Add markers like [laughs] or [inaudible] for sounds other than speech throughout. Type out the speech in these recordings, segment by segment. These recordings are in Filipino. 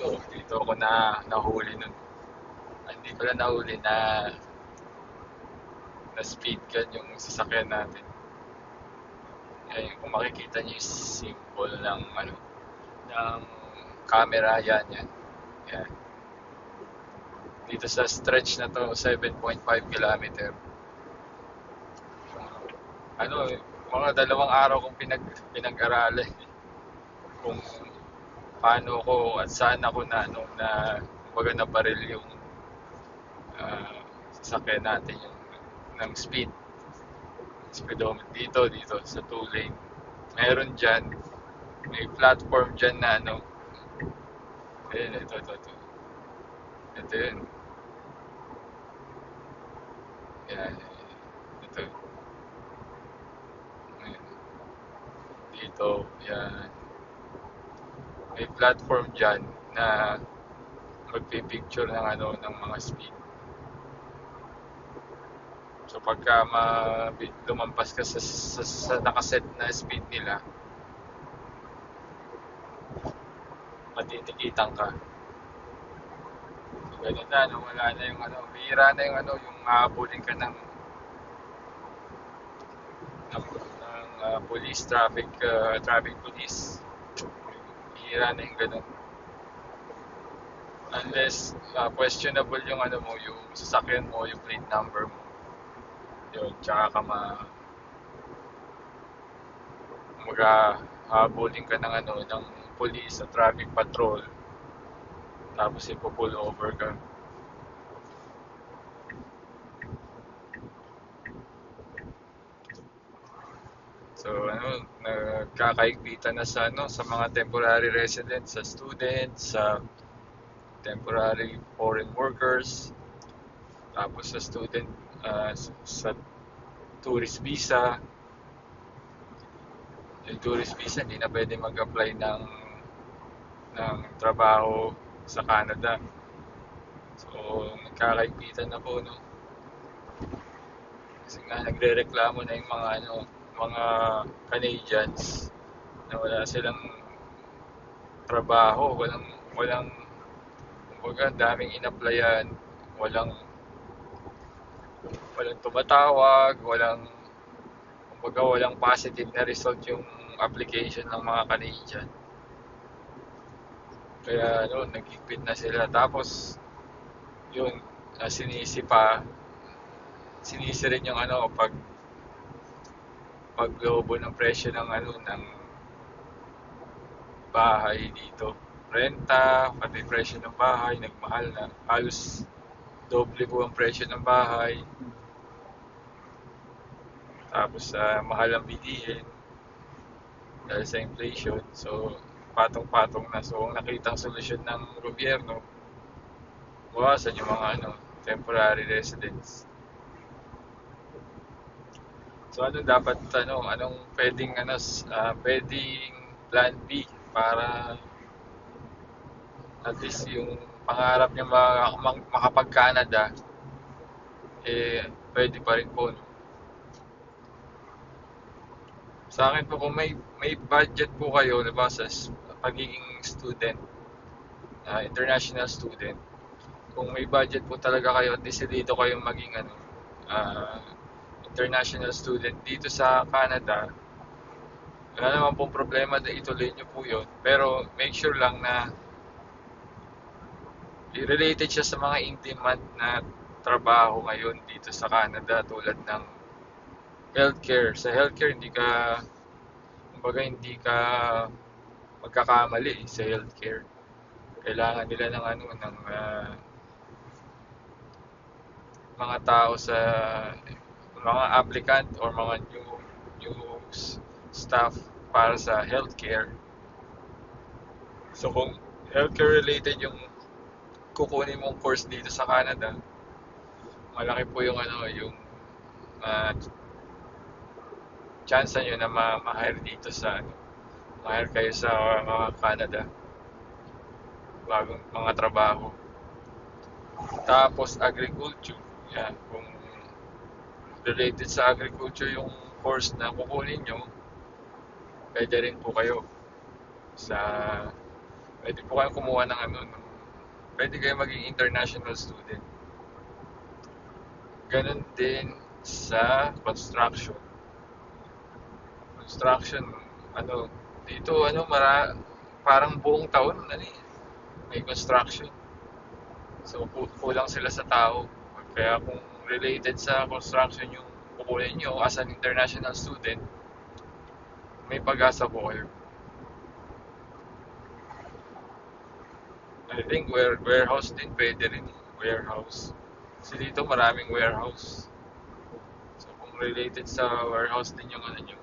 dito, dito ako na nahuli nun. Ah, Hindi pala nahuli na na speed gun yung sasakyan natin. Eh, kung makikita niyo yung symbol ng ano ng camera yan yan. Yan. Dito sa stretch na to 7.5 kilometer. Ano, mga dalawang araw kong pinag pinag-aralan kung paano ko at saan ako na ano na kumbaga na baril yung ah, sasakyan natin yung ng speed. Speedometer dito dito sa two lane. Meron dyan may platform dyan na ano ayun ito ito ito. Ito yun. Yan ito. Ayan. dito yan may platform dyan na magpipicture ng ano ng mga speed So pagka ma lumampas ka sa, sa, sa nakaset na speed nila, matitikitan ka. So ganun na, no? wala na yung ano, bihira na yung ano, yung mahabulin ka ng ng, ng ah, police, traffic, ah, traffic police. Bihira na yung ganun. Unless ah, questionable yung ano mo, yung sasakyan mo, yung plate number mo. Yun, tsaka ka ma... Kumbaga, habulin ka ng ano, ng police sa traffic patrol. Tapos ipo-pull over ka. So, ano, nagkakaigpitan na sa ano, sa mga temporary residents, sa students, sa temporary foreign workers, tapos sa student ah, sa tourist visa. Yung tourist visa, hindi na pwede mag-apply ng ng trabaho sa Canada. So, nagkakaigpitan na po, no? Kasi nga, nagre-reklamo na yung mga, ano, mga Canadians na wala silang trabaho, walang, walang, kumbaga, daming in-applyan, walang walang tumatawag, walang kumbaga walang positive na result yung application ng mga Canadian. Kaya ano, nagigpit na sila. Tapos, yun, sinisi pa, sinisi rin yung ano, pag paglobo ng presyo ng ano, ng bahay dito. Renta, pati presyo ng bahay, nagmahal na. Halos doble po ang presyo ng bahay. Tapos sa mahal ang bilihin dahil sa inflation. So, patong-patong na. So, ang nakitang solusyon ng gobyerno, bawasan yung mga ano, temporary residents. So, ano dapat, ano, anong pwedeng, ano, ah, pwedeng plan B para at least yung pangarap niya ma- ma- makapag-Canada, eh, pwede pa rin po. No? Sa akin po, kung may, may budget po kayo, diba, sa pagiging student, ah, international student, kung may budget po talaga kayo at desidido kayong maging ano, ah, international student dito sa Canada, wala naman pong problema na ituloy nyo po yun. Pero make sure lang na related siya sa mga in-demand na trabaho ngayon dito sa Canada tulad ng healthcare. Sa healthcare, hindi ka, kumbaga hindi ka magkakamali sa healthcare. Kailangan nila ng ano, ng ah, mga tao sa mga applicant or mga new new staff para sa healthcare. So kung healthcare related yung kukunin mong course dito sa Canada, malaki po yung ano, yung uh, chance nyo na ma- ma-hire dito sa ano, ma-hire kayo sa mga Canada bagong mga trabaho. Tapos agriculture, yan, kung related sa agriculture yung course na kukunin nyo, pwede rin po kayo sa Pwede po kayong kumuha ng ano, pwede kayo maging international student. Ganon din sa construction. Construction, ano, dito ano, mara, parang buong taon, ano eh, may construction. So, ku- kulang sila sa tao. Kaya kung related sa construction yung kukunin nyo as an international student, may pag-asa po kayo. I think ware, warehouse din pwede rin. eh. Warehouse. Kasi dito maraming warehouse. So kung related sa warehouse din yung ano nyo,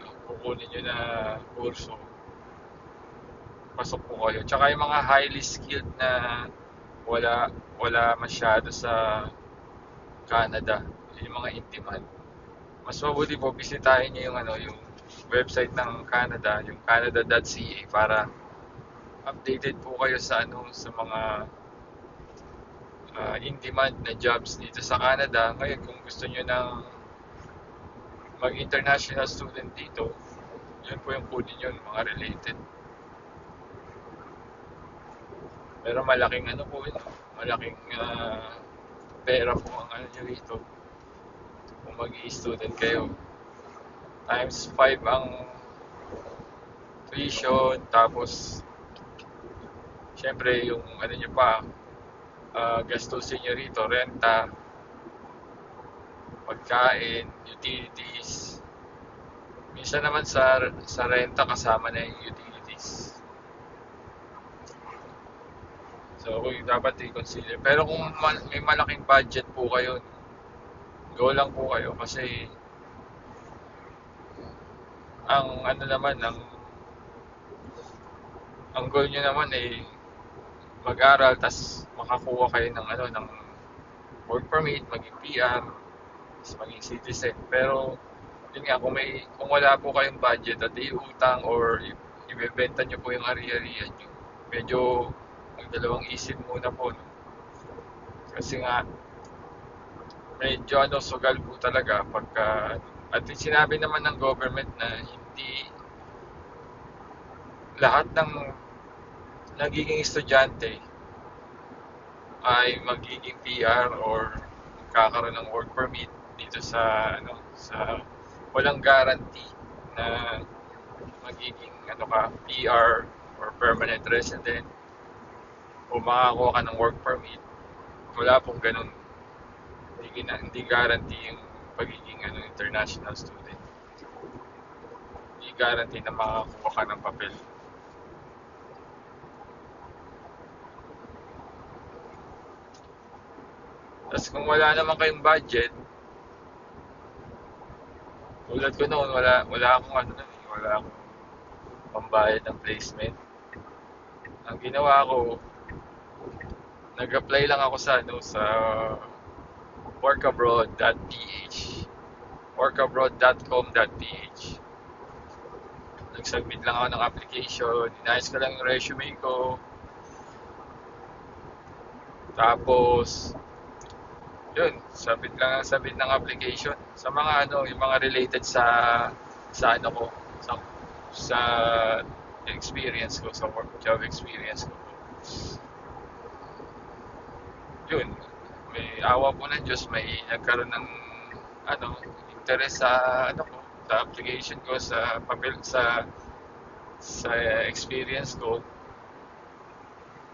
yung kukunin nyo na kurso, pasok po kayo. Tsaka yung mga highly skilled na wala wala masyado sa Canada, yung mga in demand. Mas mabuti po bisitahin niyo yung ano, yung website ng Canada, yung canada.ca para updated po kayo sa ano sa mga uh, in demand na jobs dito sa Canada. Ngayon kung gusto niyo ng mag-international student dito, yun po yung kunin yun, mga related. Pero malaking ano po yun, malaking uh, pera po ang ano nyo rito kung mag student kayo. Times 5 ang tuition, tapos syempre yung ano nyo pa, uh, gastusin nyo rito, renta, pagkain, utilities. Minsan naman sa sa renta kasama na yung utilities. So, dapat i-consider. Pero kung ma- may malaking budget po kayo, go lang po kayo kasi ang ano naman, ang ang goal nyo naman ay mag-aral tas makakuha kayo ng ano ng work permit, maging PR, tas maging citizen. Pero yun nga kung may kung wala po kayong budget at iutang or ibebenta nyo po yung ari-arian nyo, medyo magdalawang isip muna po. No? Kasi nga medyo ano sugal po talaga pagka at sinabi naman ng government na hindi lahat ng nagiging estudyante ay magiging PR or kakaroon ng work permit dito sa ano sa walang guarantee na magiging ano ka PR or permanent resident o makakuha ka ng work permit wala pong ganun. Hindi, gina, hindi guarantee yung pagiging ano, international student. Hindi guarantee na makakuha ka ng papel. Tapos kung wala naman kayong budget, tulad ko noon, wala, wala akong ano eh, wala akong pambayad ng placement. Ang ginawa ko, nag-apply lang ako sa ano sa workabroad.ph workabroad.com.ph Nag-submit lang ako ng application, inayos ko lang yung resume ko. Tapos, yun, submit lang ang submit ng application sa mga ano, yung mga related sa sa ano ko, sa sa experience ko, sa work job experience ko. Yun, may awa po ng Diyos, may nagkaroon ng ano, interest sa ano ko, sa application ko, sa papel, sa sa experience ko.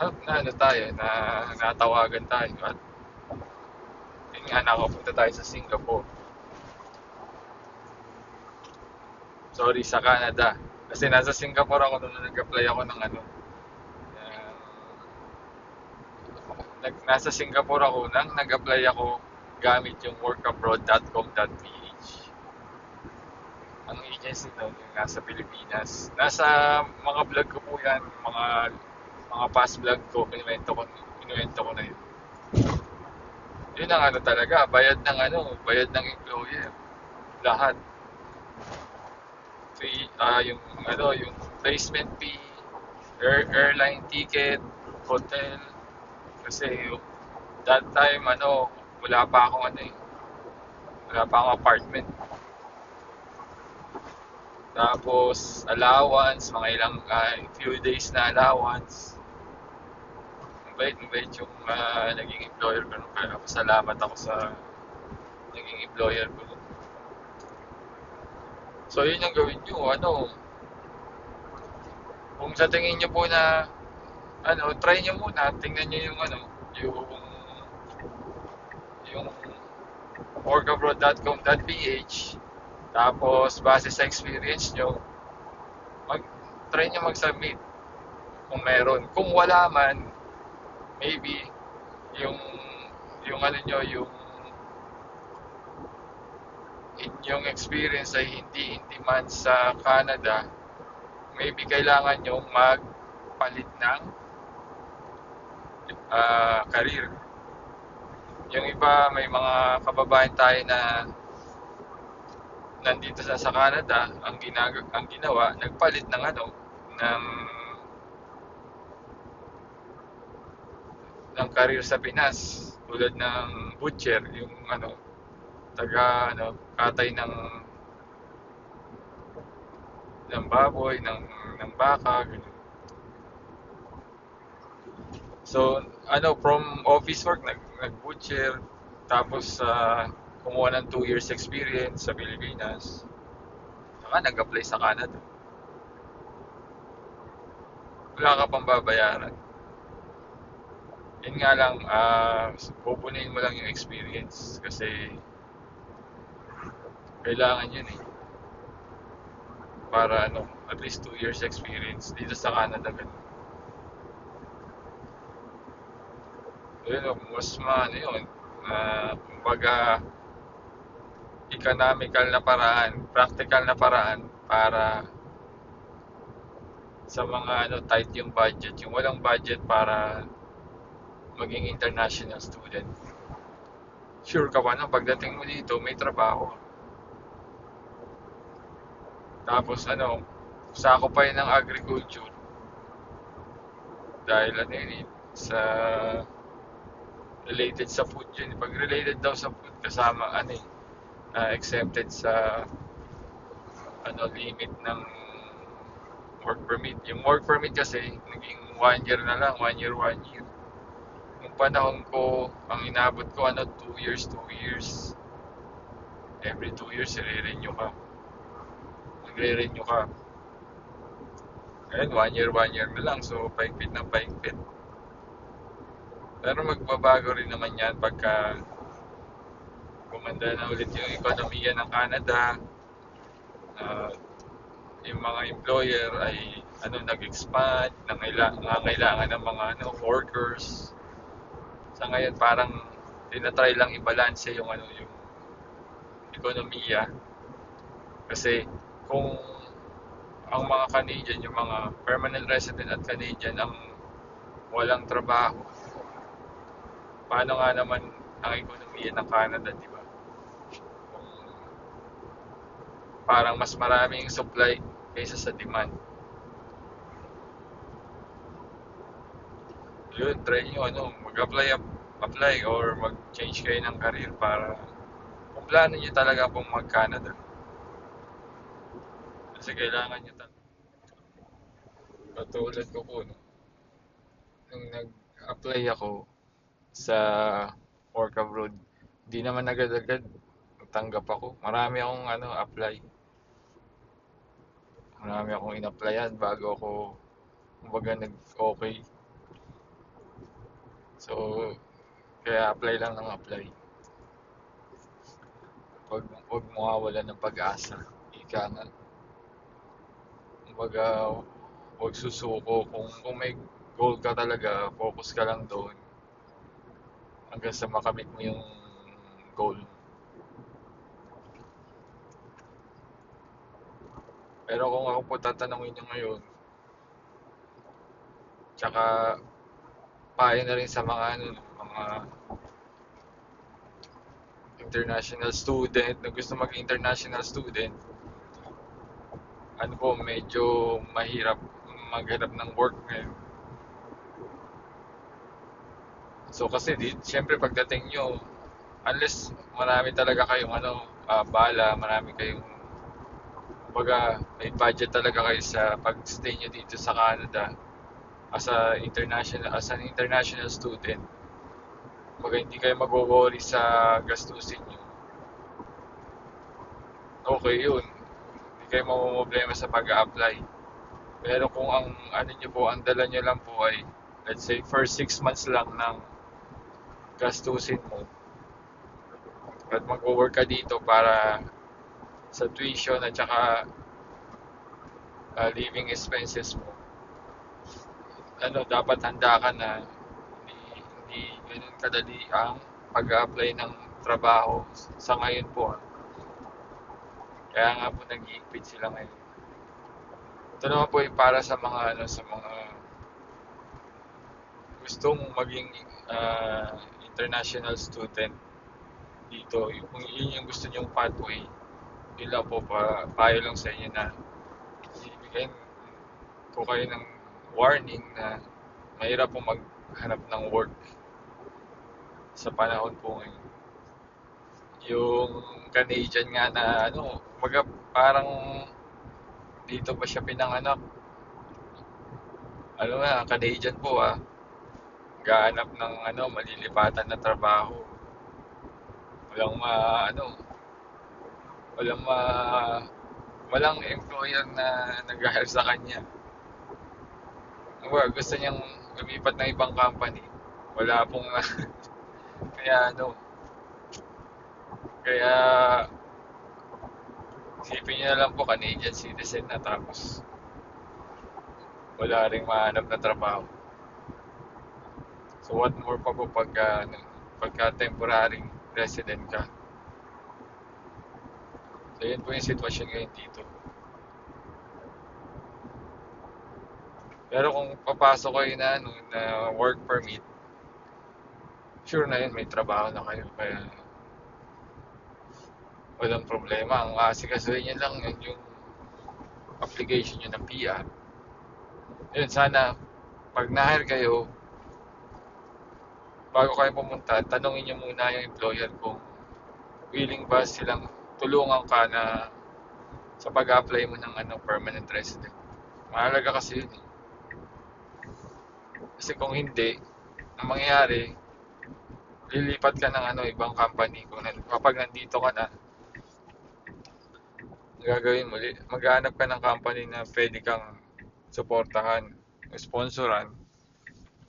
Na, na ano tayo, na natawagan tayo at yun nga, nakapunta tayo sa Singapore. Sorry, sa Canada. Kasi nasa Singapore ako nung nag-apply ako ng ano. Uh, nag, nasa Singapore ako nang nag-apply ako gamit yung workabroad.com.ph. Ang agency doon yung nasa Pilipinas. Nasa mga vlog ko po yan, mga mga past vlog ko, kinuwento ko, kinuwento ko na yun yun ang ano talaga, bayad ng ano, bayad ng employer. Lahat. Fee, ah yung ano, yung placement fee, air, airline ticket, hotel. Kasi that time ano, wala pa akong ano eh. Wala pa akong apartment. Tapos, allowance, mga ilang, ah, few days na allowance. Mabait, mabait yung ah, naging employer ko. Kaya salamat ako sa naging employer ko. So, yun yung gawin nyo. Ano, kung sa tingin nyo po na, ano, try nyo muna. Tingnan nyo yung, ano, yung, yung workabroad.com.ph tapos, base sa experience nyo, mag, try nyo mag-submit kung meron. Kung wala man, maybe, yung, yung ano nyo, yung inyong experience ay hindi in demand sa Canada, maybe kailangan nyo magpalit ng ah, career. Yung iba, may mga kababayan tayo na nandito sa, sa Canada, ang, ginag ang ginawa, nagpalit ng ano, ng ng career sa Pinas tulad ng butcher yung ano taga ano katay ng ng baboy ng ng baka ganun. So ano from office work nag nag butcher tapos sa kumuha ng 2 years experience sa Pilipinas saka nag-apply sa Canada wala ka pang babayaran yun nga lang, ah, pupunin mo lang yung experience kasi kailangan yun eh. Para ano, at least 2 years experience dito sa Canada ganun. Yun, oh, mas maano yun, ah, kumbaga economical na paraan, practical na paraan para sa mga ano tight yung budget, yung walang budget para maging international student. Sure ka ba na pagdating mo dito, may trabaho. Tapos ano, sako pa yun ng agriculture. Dahil ano yun eh, sa related sa food yun. Pag related daw sa food, kasama ano eh, ah, exempted sa ano limit ng work permit. Yung work permit kasi, naging one year na lang, one year, one year yung panahon ko, ang inabot ko, ano, 2 years, 2 years. Every 2 years, i-renew ka. Nagre-renew ka. Ngayon, 1 year, 1 year na lang. So, paigpit na paigpit. Pero magbabago rin naman yan pagka gumanda na ulit yung ekonomiya ng Canada. Uh, yung mga employer ay ano nag-expand, nangailangan ng mga ano workers sa ngayon parang tinatry lang i-balance yung ano yung ekonomiya kasi kung ang mga Canadian, yung mga permanent resident at Canadian ang walang trabaho paano nga naman ang ekonomiya ng Canada, di ba? Parang mas maraming supply kaysa sa demand. Yun, try nyo ano, mag-apply apply or mag-change kayo ng career para kung plano nyo talaga pong mag-Canada. Kasi kailangan nyo talaga. Katulad ko po, no? Nung nag-apply ako sa work abroad, di naman agad-agad tanggap ako. Marami akong ano, apply. Marami akong in-applyan bago ako kumbaga nag-okay. So, kaya apply lang ng apply. Huwag, huwag mawawala ng pag-asa. Ika nga. Kumbaga, huwag susuko. Kung, kung may goal ka talaga, focus ka lang doon. Hanggang sa makamit mo yung goal. Pero kung ako po tatanungin nyo ngayon, tsaka payo na rin sa mga ano, mga international student na gusto maging international student ano po medyo mahirap maghanap ng work ngayon so kasi di, syempre pagdating nyo unless marami talaga kayong ano uh, bala marami kayong Kumbaga, may budget talaga kayo sa pag-stay nyo dito sa Canada as a international as an international student. Kumbaga, hindi kayo mag-worry sa gastusin nyo. Okay yun. Hindi kayo mamumblema sa pag-apply. Pero kung ang ano nyo po, ang dala nyo lang po ay let's say first 6 months lang ng gastusin mo. At mag-work ka dito para sa tuition at saka uh, living expenses mo. Ano dapat handa ka na. Hindi, hindi ganun kadali ang pag-apply ng trabaho sa ngayon po ah. kaya nga po nag-iipit sila ngayon. Ito naman po ay para sa mga ano sa mga gustong maging uh, international student dito. Kung yun yung gusto nyong pathway yun lang po pa, payo lang sa inyo na ibigay ko kayo ng warning na mahirap po maghanap ng work sa panahon po ngayon. Yung Canadian nga na ano maga parang dito pa siya pinanganak. Ano nga Canadian po ah gaanap ng ano malilipatan na trabaho. Walang ma ano walang ma walang employer na nag-hire sa kanya. Well, gusto niyang lumipat ng ibang company. Wala pong [laughs] kaya ano kaya isipin niyo na lang po Canadian citizen na tapos wala ring mahanap na trabaho So what more pa po pagka, ano, pagka temporary resident ka. So yun po yung sitwasyon ngayon dito. Pero kung papasok kayo na, ano, na work permit, sure na yun, may trabaho na kayo. Kaya walang problema. Ang asikasuhin nyo lang yun yung application nyo ng PR. Yun, sana pag na-hire kayo, bago kayo pumunta, tanongin nyo muna yung employer kung willing ba silang tulungan ka na sa pag-apply mo ng ano, permanent resident. Mahalaga kasi yun eh. Kasi kung hindi, ang mangyayari, lilipat ka ng ano, ibang company. Kung kapag nandito ka na, gagawin mo, maghanap ka ng company na pwede kang suportahan, sponsoran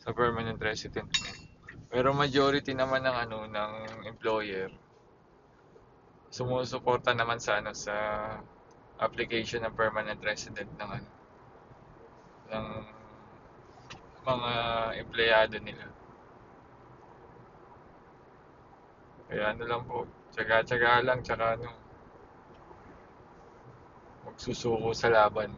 sa permanent resident. Pero majority naman ng ano ng employer sumusuporta naman sa ano sa application ng permanent resident ng ano ng mga empleyado nila. Kaya ano lang po, tsaga-tsaga lang, tsaka ano, magsusuko sa laban.